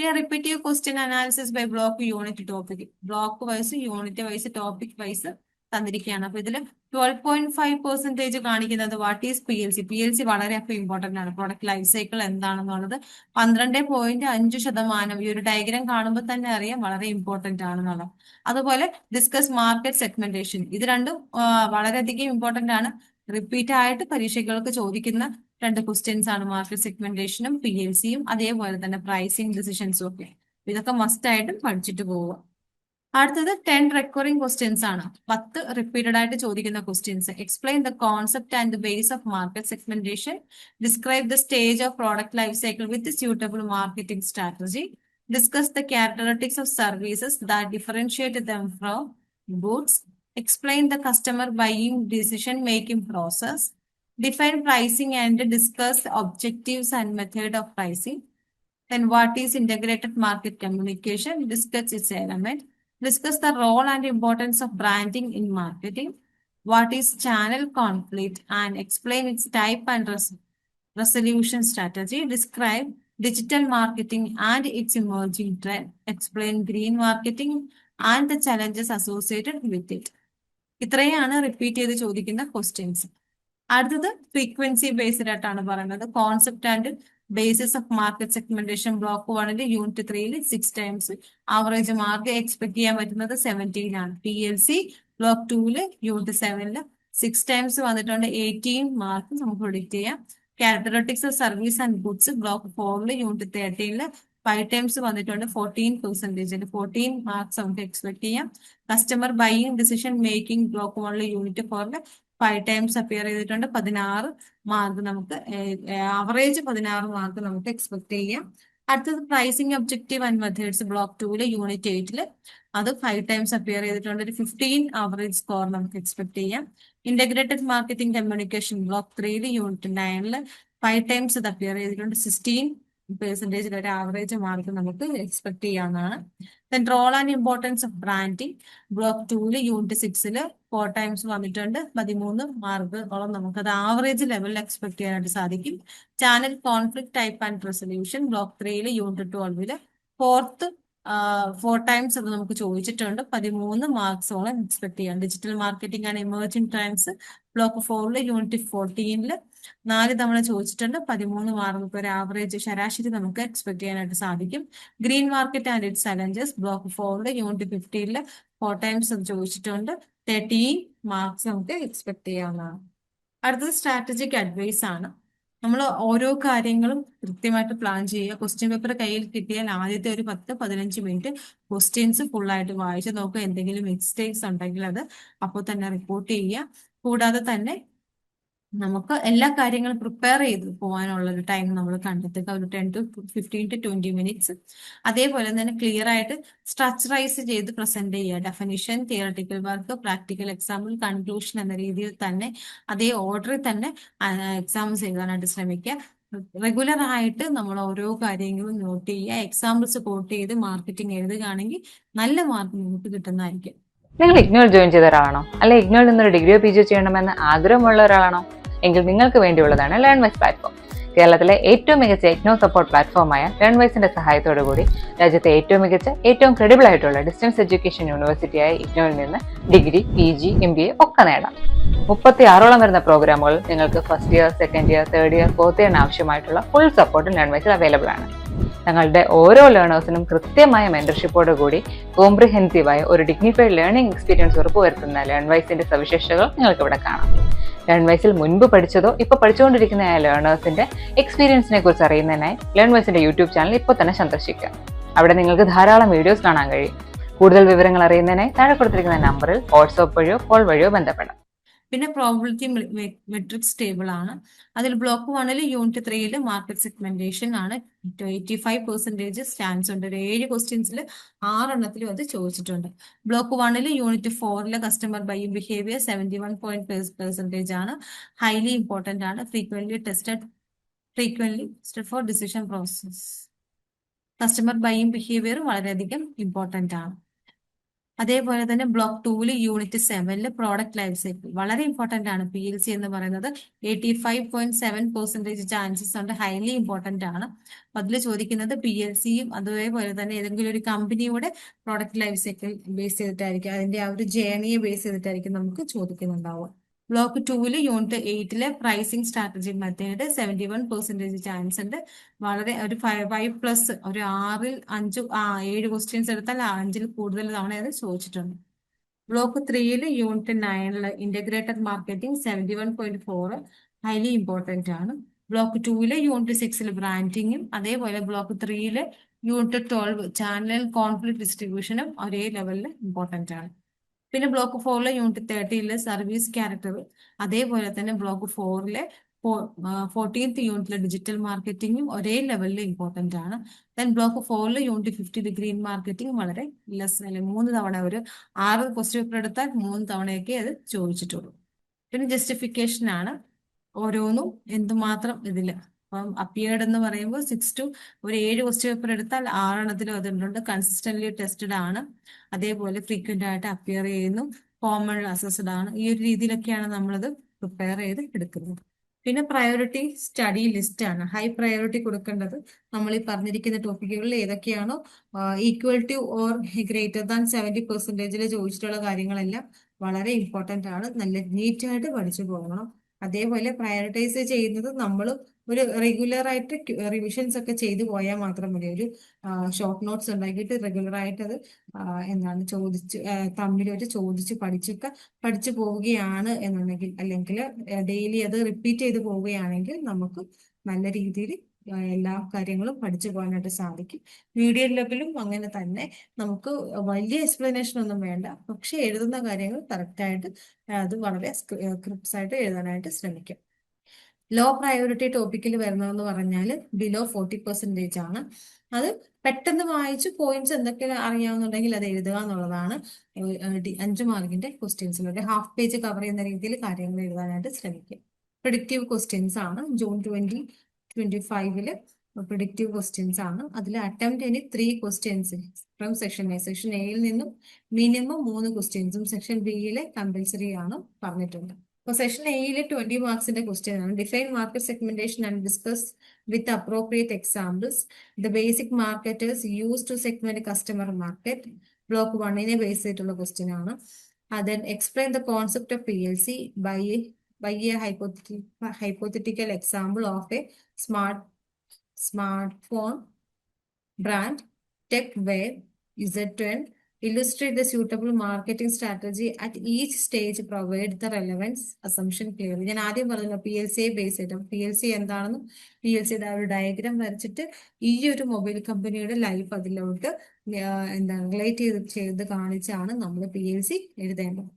പിന്നെ repetitive question analysis by block unit topic block wise unit wise topic wise തന്നിരിക്കുകയാണ് അപ്പൊ ഇതിൽ ട്വൽവ് പോയിന്റ് ഫൈവ് പെർസെന്റേജ് കാണിക്കുന്നത് what is P L C P L C വളരെ അപ്പൊ ഇമ്പോർട്ടന്റ് ആണ്. പ്രോഡക്റ്റ് ലൈഫ് സൈക്കിൾ എന്താണെന്നുള്ളത് പന്ത്രണ്ട് പോയിന്റ് അഞ്ച് ശതമാനം ഈ ഒരു ഡയഗ്രാം കാണുമ്പോൾ തന്നെ അറിയാം വളരെ ഇമ്പോർട്ടന്റ് ആണെന്നുള്ളത്. അതുപോലെ ഡിസ്കസ് മാർക്കറ്റ് സെഗ്മെന്റേഷൻ ഇത് രണ്ടും വളരെയധികം ഇമ്പോർട്ടന്റ് ആണ്. റിപ്പീറ്റ് ആയിട്ട് പരീക്ഷകൾക്ക് ചോദിക്കുന്ന രണ്ട് ക്വസ്റ്റ്യൻസ് ആണ് മാർക്കറ്റ് സെഗ്മെന്റേഷനും പി എൽ സിയും അതേപോലെ തന്നെ പ്രൈസിങ് ഡിസിഷൻസും ഒക്കെ. ഇതൊക്കെ മസ്റ്റ് ആയിട്ടും പഠിച്ചിട്ട് പോവുക. അടുത്തത് ടെൻ റെക്കറിംഗ് ക്വസ്റ്റ്യൻസ് ആണ്. പത്ത് റിപ്പീറ്റഡ് ആയിട്ട് ചോദിക്കുന്ന questions explain the concept and the base of market segmentation describe the stage of product life cycle with suitable marketing strategy discuss the characteristics of services that differentiate them from goods explain the customer buying decision making process, define pricing and discuss objectives and method of pricing. Then what is integrated market communication? Discuss its element. Discuss the role and importance of branding in marketing. What is channel conflict and explain its type and res- resolution strategy. Describe digital marketing and its emerging trend. Explain green marketing and the challenges associated with it. ഇത്രയാണ് repeat ചെയ്ത് ചോദിക്കുന്ന questions അടുത്തത് frequency based ആയിട്ടാണ് പറയുന്നത്. Concept and basis of market segmentation block വണ്ണിൽ unit ത്രീയിൽ six times average mark expect ചെയ്യാൻ പറ്റുന്നത് സെവന്റീൻ ആണ്. പി എൽ സി ബ്ലോക്ക് ടൂവിൽ യൂണിറ്റ് സെവനിൽ സിക്സ് ടൈംസ് വന്നിട്ടുണ്ട്. എയ്റ്റീൻ മാർക്ക് നമുക്ക് പ്രൊഡിക്ട് ചെയ്യാം. Characteristics of service and goods block ഫോറിൽ യൂണിറ്റ് തേർട്ടീനിൽ ഫൈവ് ടൈംസ് വന്നിട്ടുണ്ട്. ഫോർട്ടീൻ പെർസെന്റേജിൽ ഫോർട്ടീൻ മാർക്സ് നമുക്ക് എക്സ്പെക്ട് ചെയ്യാം. Customer buying decision making block വണ്ണിൽ യൂണിറ്റ് ഫോറിൽ ഫൈവ് ടൈംസ് അപ്പിയർ ചെയ്തിട്ടുണ്ട്. പതിനാറ് മാർക്ക് നമുക്ക് ആവറേജ് പതിനാറ് മാർക്ക് നമുക്ക് എക്സ്പെക്ട് ചെയ്യാം. അടുത്തത് pricing objective and methods block tool unit എയ്റ്റിൽ അത് ഫൈവ് ടൈംസ് അപ്പിയർ ചെയ്തിട്ടുണ്ട്. ഒരു ഫിഫ്റ്റീൻ ആവറേജ് സ്കോർ നമുക്ക് എക്സ്പെക്ട് ചെയ്യാം. ഇന്റഗ്രേറ്റഡ് മാർക്കറ്റിംഗ് കമ്മ്യൂണിക്കേഷൻ ബ്ലോക്ക് ത്രീയിൽ യൂണിറ്റ് നയനിൽ ഫൈവ് ടൈംസ് ഇത് അപ്പിയർ ചെയ്തിട്ടുണ്ട്. സിക്സ്റ്റീൻ പെർസെന്റേജിൽ ഒരു ആവറേജ് മാർക്ക് നമുക്ക് എക്സ്പെക്ട് ചെയ്യാവുന്നതാണ്. Then role and importance of branding block tool unit സിക്സിൽ ഫോർ ടൈംസ് വന്നിട്ടുണ്ട്. പതിമൂന്ന് നമുക്ക് അത് ആവറേജ് ലെവലിൽ എക്സ്പെക്ട് ചെയ്യാനായിട്ട് സാധിക്കും. Channel conflict type and resolution block ത്രീയിൽ യൂണിറ്റ് ട്വൽവിൽ ഫോർത്ത് ഫോർ ടൈംസ് അത് നമുക്ക് ചോദിച്ചിട്ടുണ്ട്. പതിമൂന്ന് മാർക്സോളം എക്സ്പെക്ട് ചെയ്യാം. Digital marketing and emerging times block ഫോറിൽ യൂണിറ്റ് ഫോർട്ടീനിൽ നാല് തവണ ചോദിച്ചിട്ടുണ്ട്. പതിമൂന്ന് മാർക്ക് ഒരു ആവറേജ് ശരാശരി നമുക്ക് എക്സ്പെക്ട് ചെയ്യാനായിട്ട് സാധിക്കും. Green market and its challenges block ഫോറിൽ യൂണിറ്റ് ഫിഫ്റ്റീനിൽ ഫോർ ടൈംസ് ചോദിച്ചിട്ടുണ്ട്. തേർട്ടീൻ മാർക്സ് നമുക്ക് എക്സ്പെക്ട് ചെയ്യാവുന്നതാണ്. അടുത്തത് സ്ട്രാറ്റജിക് അഡ്വൈസ് ആണ്. നമ്മൾ ഓരോ കാര്യങ്ങളും കൃത്യമായിട്ട് പ്ലാൻ ചെയ്യുക. ക്വസ്റ്റ്യൻ പേപ്പർ കയ്യിൽ കിട്ടിയാൽ ആദ്യത്തെ ഒരു പത്ത് പതിനഞ്ച് മിനിറ്റ് ക്വസ്റ്റ്യൻസ് ഫുള്ളായിട്ട് വായിച്ച് നോക്കുക. എന്തെങ്കിലും മിസ്റ്റേക്സ് ഉണ്ടെങ്കിൽ അത് അപ്പോൾ തന്നെ റിപ്പോർട്ട് ചെയ്യുക. കൂടാതെ തന്നെ നമുക്ക് എല്ലാ കാര്യങ്ങളും പ്രിപ്പയർ ചെയ്ത് പോകാനുള്ള ഒരു ടൈം നമ്മൾ കണ്ടെത്തുക. ഒരു ten to fifteen to twenty minutes അതേപോലെ തന്നെ ക്ലിയർ ആയിട്ട് സ്ട്രക്ചറൈസ് ചെയ്ത് പ്രസന്റ് ചെയ്യുക. Definition theoretical work practical example conclusion എന്ന രീതിയിൽ തന്നെ അതേ ഓർഡറിൽ തന്നെ എക്സാംസ് എഴുതാനായിട്ട് ശ്രമിക്കുക. റെഗുലർ ആയിട്ട് നമ്മൾ ഓരോ കാര്യങ്ങളും നോട്ട് ചെയ്യുക. എക്സാമ്പിൾസ് കോട്ട് ചെയ്ത് മാർക്കറ്റിംഗ് എഴുതുകയാണെങ്കിൽ നല്ല മാർക്ക് നിങ്ങൾക്ക് കിട്ടുന്നതായിരിക്കും. നിങ്ങൾ ഇഗ്നോർ ജോയിൻ ചെയ്ത ഒരാളാണോ? അല്ലെ ഇഗ്നോയിൽ നിന്നൊരു ഡിഗ്രിയോ പി ജിയോ ചെയ്യണമെന്ന് ആഗ്രഹമുള്ള ഒരാളാണോ? എങ്കിൽ നിങ്ങൾക്ക് വേണ്ടിയുള്ളതാണ് ലേൺ വൈസ് പ്ലാറ്റ്ഫോം കേരളത്തിലെ ഏറ്റവും മികച്ച എഗ്നോ സപ്പോർട്ട് പ്ലാറ്റ്ഫോമായ ലേൺ വൈസിന്റെ സഹായത്തോടു കൂടി രാജ്യത്തെ ഏറ്റവും മികച്ച ഏറ്റവും ക്രെഡിബിൾ ആയിട്ടുള്ള ഡിസ്റ്റൻസ് എഡ്യൂക്കേഷൻ യൂണിവേഴ്സിറ്റിയായ ഇഗ്നോയിൽ നിന്ന് degree P G M B A ഒക്കെ നേടാം. മുപ്പത്തി ആറോളം വരുന്ന പ്രോഗ്രാമുകൾ നിങ്ങൾക്ക് first year second year third year fourth ഇയറിന് ആവശ്യമായിട്ടുള്ള ഫുൾ സപ്പോർട്ട് ലേൺ വൈസിൽ അവൈലബിൾ ആണ്. ഞങ്ങളുടെ ഓരോ ലേണേഴ്സിനും കൃത്യമായ മെന്റർഷിപ്പോട് കൂടി കോംപ്രിഹെൻസീവായ ഒരു ഡിഗ്നിഫൈഡ് ലേണിംഗ് എക്സ്പീരിയൻസ് ഉറപ്പുവരുത്തുന്ന ലേൺവൈസിന്റെ സവിശേഷതകൾ നിങ്ങൾക്ക് ഇവിടെ കാണാം. ലേൺവൈസിൽ മുൻപ് പഠിച്ചതോ ഇപ്പോൾ പഠിച്ചുകൊണ്ടിരിക്കുന്ന ലേണേഴ്സിന്റെ എക്സ്പീരിയൻസിനെ കുറിച്ച് അറിയുന്നതിനായി ലേൺവൈസിന്റെ യൂട്യൂബ് ചാനൽ ഇപ്പോൾ തന്നെ സന്ദർശിക്കുക. അവിടെ നിങ്ങൾക്ക് ധാരാളം വീഡിയോസ് കാണാൻ കഴിയും. കൂടുതൽ വിവരങ്ങൾ അറിയുന്നതിനായി താഴെ കൊടുത്തിരിക്കുന്ന നമ്പറിൽ വാട്സ്ആപ്പ് വഴിയോ കോൾ വഴിയോ ബന്ധപ്പെടാം. പിന്നെ പ്രോബിലിറ്റി മെട്രിക്സ് ടേബിൾ ആണ്. അതിൽ ബ്ലോക്ക് വണ്ണിൽ യൂണിറ്റ് ത്രീയിൽ മാർക്കറ്റ് സെഗ്മെന്റേഷൻ ആണ്. എയ്റ്റി ഫൈവ് പെർസെന്റേജ് സ്റ്റാൻസ് ഉണ്ട്. ഒരു ഏഴ് ക്വസ്റ്റ്യൻസിൽ ആറെണ്ണത്തിലും അത് ചോദിച്ചിട്ടുണ്ട്. ബ്ലോക്ക് വണ്ണിൽ unit ഫോറിലെ customer buy behaviour seventy one point percentage ആണ്. ഹൈലി ഇമ്പോർട്ടന്റ് ആണ്. Frequently tested frequently for decision process customer buying behaviour വളരെയധികം ഇമ്പോർട്ടന്റ് ആണ്. അതേപോലെ തന്നെ ബ്ലോക്ക് ടൂവിൽ യൂണിറ്റ് സെവനിൽ പ്രോഡക്റ്റ് ലൈഫ് സൈക്കിൾ വളരെ ഇമ്പോർട്ടന്റ് ആണ്. പി എൽ സി എന്ന് പറയുന്നത് eighty five point seven percentage chances ഉണ്ട്. ഹൈലി ഇമ്പോർട്ടന്റ് ആണ്. അതിൽ ചോദിക്കുന്നത് പി എൽ സിയും അതേപോലെ തന്നെ ഏതെങ്കിലും ഒരു കമ്പനിയുടെ പ്രോഡക്റ്റ് ലൈഫ് സൈക്കിൾ ബേസ് ചെയ്തിട്ടായിരിക്കും. അതിന്റെ ആ ഒരു ജേണിയെ ബേസ് ചെയ്തിട്ടായിരിക്കും നമുക്ക് ചോദിക്കുന്നുണ്ടാവുക. ബ്ലോക്ക് ടൂവിൽ unit എയ്റ്റിലെ pricing strategy method seventy one percentage chance ഉണ്ട്. വളരെ ഒരു ഫൈവ് ഫൈവ് പ്ലസ് ഒരു ആറിൽ അഞ്ച് ആ ഏഴ് ക്വസ്റ്റ്യൻസ് എടുത്താൽ അഞ്ചിൽ കൂടുതൽ തവണ അത് ചോദിച്ചിട്ടുണ്ട്. ബ്ലോക്ക് ത്രീയിൽ unit നയനിൽ integrated marketing seventy one point four highly important ആണ്. ബ്ലോക്ക് ടൂവിലെ യൂണിറ്റ് സിക്സിൽ ബ്രാൻഡിങ്ങും അതേപോലെ ബ്ലോക്ക് ത്രീയിലെ യൂണിറ്റ് ട്വൽവ് ചാനൽ കോൺഫ്ലിക്ട് ഡിസ്ട്രിബ്യൂഷനും ഒരേ ലെവലിൽ ഇമ്പോർട്ടന്റ് ആണ്. പിന്നെ ബ്ലോക്ക് ഫോറിലെ യൂണിറ്റ് തേർട്ടിയിലെ സർവീസ് ക്യാരക്ടർ അതേപോലെ തന്നെ ബ്ലോക്ക് ഫോറിലെ ഫോർട്ടീൻത്ത് യൂണിറ്റിലെ ഡിജിറ്റൽ മാർക്കറ്റിംഗും ഒരേ ലെവലിൽ ഇമ്പോർട്ടന്റ് ആണ്. ദെൻ ബ്ലോക്ക് ഫോറിലെ യൂണിറ്റ് ഫിഫ്റ്റി ഗ്രീൻ മാർക്കറ്റിംഗ് വളരെ ലെസ് അല്ലെങ്കിൽ മൂന്ന് തവണ ഒരു ആറ് ക്വസ്റ്റ്യൻ പേപ്പർ എടുത്താൽ മൂന്ന് തവണയൊക്കെ അത് ചോദിച്ചിട്ടുള്ളൂ. പിന്നെ ജസ്റ്റിഫിക്കേഷൻ ആണ് ഓരോന്നും എന്തുമാത്രം ഇതിൽ അപ്പം അപ്പിയേർഡ് എന്ന് പറയുമ്പോൾ സിക്സ് ടു ഒരു ഏഴ് ക്വസ്റ്റ്യൻ പേപ്പർ എടുത്താൽ ആറെണ്ണത്തിലും അതുണ്ട് കൺസിസ്റ്റന്റ്ലി ടെസ്റ്റഡ് ആണ്. അതേപോലെ ഫ്രീക്വന്റ് ആയിട്ട് അപ്പിയർ ചെയ്യുന്നു. കോമൺ അസസ്ഡ് ആണ്. ഈ ഒരു രീതിയിലൊക്കെയാണ് നമ്മളത് പ്രിപ്പയർ ചെയ്ത് എടുക്കുന്നത്. പിന്നെ പ്രയോറിറ്റി സ്റ്റഡി ലിസ്റ്റ് ആണ്. ഹൈ പ്രയോറിറ്റി കൊടുക്കേണ്ടത് നമ്മൾ ഈ പറഞ്ഞിരിക്കുന്ന ടോപ്പിക്കുകളിൽ ഏതൊക്കെയാണോ equal to or greater than seventy പെർസെന്റേജിൽ ചോദിച്ചിട്ടുള്ള കാര്യങ്ങളെല്ലാം വളരെ ഇമ്പോർട്ടന്റ് ആണ്. നല്ല നീറ്റായിട്ട് പഠിച്ചു പോകണം. അതേപോലെ പ്രയോറിറ്റൈസ് ചെയ്യുന്നത് നമ്മൾ ഒരു റെഗുലർ ആയിട്ട് റിവിഷൻസ് ഒക്കെ ചെയ്തു പോയാൽ മാത്രം മതി. ഒരു ഷോർട്ട് നോട്ട്സ് ഉണ്ടാക്കിയിട്ട് റെഗുലർ ആയിട്ട് അത് എന്താണ് ചോദിച്ച് തമ്മിലൊരു ചോദിച്ച് പഠിച്ചൊക്കെ പഠിച്ചു പോവുകയാണ് എന്നുണ്ടെങ്കിൽ അല്ലെങ്കിൽ ഡെയിലി അത് റിപ്പീറ്റ് ചെയ്ത് പോവുകയാണെങ്കിൽ നമുക്ക് നല്ല രീതിയിൽ എല്ലാ കാര്യങ്ങളും പഠിച്ചു പോകാനായിട്ട് സാധിക്കും. മീഡിയം ലെവലും അങ്ങനെ തന്നെ നമുക്ക് വലിയ എക്സ്പ്ലനേഷൻ ഒന്നും വേണ്ട. പക്ഷെ എഴുതുന്ന കാര്യങ്ങൾ കറക്റ്റായിട്ട് അത് വളരെ സ്ക്രിപ്റ്റ്സ് ആയിട്ട് എഴുതാനായിട്ട് ശ്രമിക്കാം. ലോ പ്രയോറിറ്റി ടോപ്പിക്കിൽ വരുന്നതെന്ന് പറഞ്ഞാൽ ബിലോ ഫോർട്ടി പെർസെന്റേജ് ആണ്. അത് പെട്ടെന്ന് വായിച്ച് പോയിന്റ്സ് എന്തൊക്കെ അറിയാവുന്നുണ്ടെങ്കിൽ അത് എഴുതുക എന്നുള്ളതാണ്. അഞ്ച് മാർക്കിന്റെ ക്വസ്റ്റ്യൻസിലൂടെ ഹാഫ് പേജ് കവർ ചെയ്യുന്ന രീതിയിൽ കാര്യങ്ങൾ എഴുതാനായിട്ട് ശ്രമിക്കുക. പ്രിഡിക്റ്റീവ് ക്വസ്റ്റ്യൻസ് ആണ്. ജൂൺ ട്വന്റി ട്വന്റി ഫൈവിൽ പ്രിഡിക്റ്റീവ് ക്വസ്റ്റ്യൻസ് ആണ്. അതിൽ attempt any three questions from section A section എയിൽ നിന്നും മിനിമം മൂന്ന് ക്വസ്റ്റ്യൻസും സെക്ഷൻ ബിയിലെ കമ്പൽസറി ആണ് പറഞ്ഞിട്ടുണ്ട്. അപ്പോൾ സെഷൻ എയിൽ ട്വന്റി മാർക്സിന്റെ ക്വസ്റ്റ്യൻ ആണ്. Define market segmentation and discuss with appropriate examples the basic marketers use to segment customer market block വണ്ണിനെ base ചെയ്തിട്ടുള്ള ക്വസ്റ്റ്യൻ ആണ്. അതൻ explain the concept of P L C by by a PLC hypothetical by a hypothetical hypothetical example of a smart smartphone brand. A Z10 illustrate the suitable marketing strategy at each stage provide the relevance assumption clearly. ഞാൻ ആദ്യം പറഞ്ഞല്ലോ P L സിയെ base ചെയ്തിട്ട് P L C എന്താണെന്നും? P L സിയുടെ ആ ഒരു diagram വരച്ചിട്ട് ഈ ഒരു മൊബൈൽ കമ്പനിയുടെ ലൈഫ് അതിലോട്ട് എന്താ റിലേറ്റ് ചെയ്ത് ചെയ്ത് കാണിച്ചാണ് നമ്മൾ പി എൽ സി എഴുതേണ്ടത്.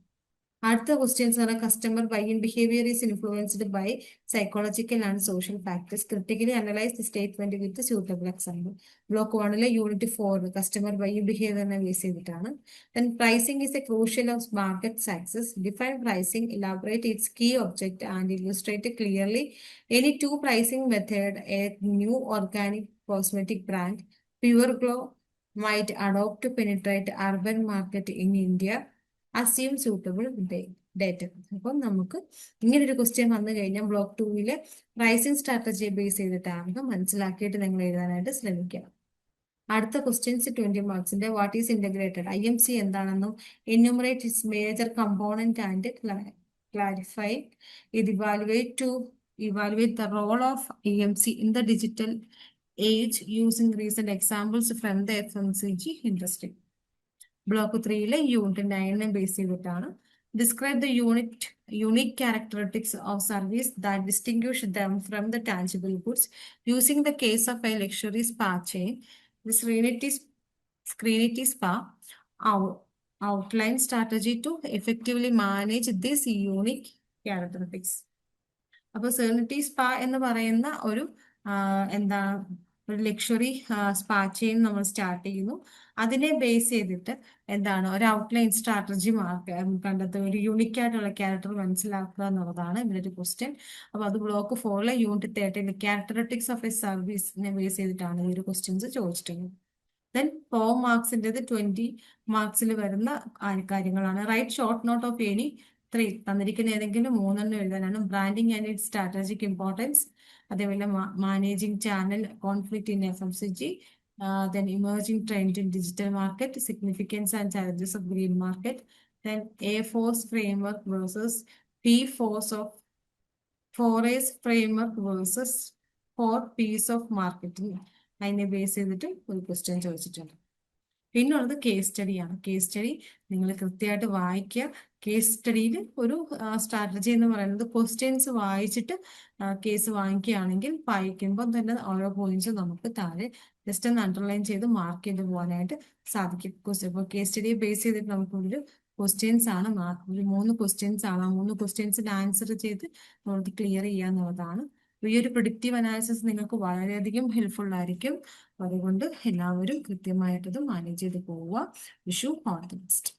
അടുത്ത ക്വസ്റ്റ്യൻസ് ആണ് customer buying behaviour is influenced by psychological and social factors critically analyse the statement with suitable example block വണ്ണിലെ unit four customer by in ബിഹേവിയറിനെ ബേസ് ചെയ്തിട്ടാണ്. Then pricing is a crucial of market success define pricing elaborate its key object and illustrate clearly any two pricing method a new organic cosmetic brand pure glow adopt to penetrate urban market in India. Assume suitable data അപ്പം നമുക്ക് ഇങ്ങനെ ഒരു question വന്നു കഴിഞ്ഞാൽ block ടൂവിലെ pricing സ്ട്രാറ്റജിയെ base ചെയ്തിട്ടാണ് മനസ്സിലാക്കിയിട്ട് നിങ്ങൾ എഴുതാനായിട്ട് ശ്രമിക്കുക അടുത്ത questions twenty മാർക്സിന്റെ what is integrated I M C എന്താണെന്നും enumerate its major component and clarify ഇത് evaluate to evaluate the role of I M C in the digital age using recent examples from the F M C G industry. Block ത്രീയിലെ unit നയനെ base ചെയ്തിട്ടാണ്. Describe the unit unique characteristics of service that distinguish them from the tangible goods using the case of a luxury spa chain Serenity spa outline strategy to effectively manage this unique characteristics. അപ്പൊ serenity spa എന്ന് പറയുന്ന ഒരു എന്താ ഒരു luxury spa chain നമ്മൾ start ചെയ്യുന്നു. അതിനെ base ചെയ്തിട്ട് എന്താണ് ഒരു ഔട്ട്ലൈൻ സ്ട്രാറ്റജി കണ്ടെത്തുക ഒരു യൂണിക് ആയിട്ടുള്ള ക്യാരക്ടർ മനസ്സിലാക്കുക എന്നുള്ളതാണ് ഇവിടെ ഒരു ക്വസ്റ്റ്യൻ അപ്പൊ അത് block ഫോറിലെ unit thirteen characteristics of a സർവീസിനെ base ചെയ്തിട്ടാണ് ഈ ഒരു ക്വസ്റ്റ്യൻസ് ചോദിച്ചിട്ടുള്ളത്. ദെൻ ഫോർ മാർക്സിന്റെത് ട്വന്റി മാർക്സിൽ വരുന്ന കാര്യങ്ങളാണ്. Write short note of any three തന്നിരിക്കുന്ന ഏതെങ്കിലും മൂന്നെണ്ണം എഴുതാനാണ്. Branding and it strategic importance അതേപോലെ managing channel conflict in F M C G emerging trend in digital market significance and challenges of green market then a force framework versus P force of fours framework versus four Ps of marketing അതിനെ base ചെയ്തിട്ട് ഒരു question ചോദിച്ചിട്ടുണ്ട്. പിന്നുള്ളത് case സ്റ്റഡിയാണ് case study നിങ്ങൾ കൃത്യമായിട്ട് വായിക്കുക. Case സ്റ്റഡിയിൽ ഒരു strategy എന്ന് പറയുന്നത് ക്വസ്റ്റ്യൻസ് വായിച്ചിട്ട് കേസ് വാങ്ങിക്കുകയാണെങ്കിൽ വായിക്കുമ്പോൾ തന്നെ ഓരോ പോയിന്റ്സും നമുക്ക് താഴെ ജസ്റ്റ് ഒന്ന് അണ്ടർലൈൻ ചെയ്ത് മാർക്ക് ചെയ്ത് പോകാനായിട്ട് സാധിക്കും. ഇപ്പോൾ കേസ് സ്റ്റഡിയെ ബേസ് ചെയ്തിട്ട് നമുക്ക് ഒരു ക്വസ്റ്റ്യൻസ് ആണ് മാർക്ക് ഒരു മൂന്ന് ക്വസ്റ്റ്യൻസ് ആണ്. ആ മൂന്ന് ക്വസ്റ്റ്യൻസിന്റെ ആൻസർ ചെയ്ത് നമുക്ക് ക്ലിയർ ചെയ്യുക എന്നുള്ളതാണ്. ഈ ഒരു പ്രിഡിക്റ്റീവ് അനാലിസിസ് നിങ്ങൾക്ക് വളരെയധികം ഹെൽപ്ഫുൾ ആയിരിക്കും. അതുകൊണ്ട് എല്ലാവരും കൃത്യമായിട്ടത് മാനേജ് ചെയ്ത് പോവുക. Vishu all the best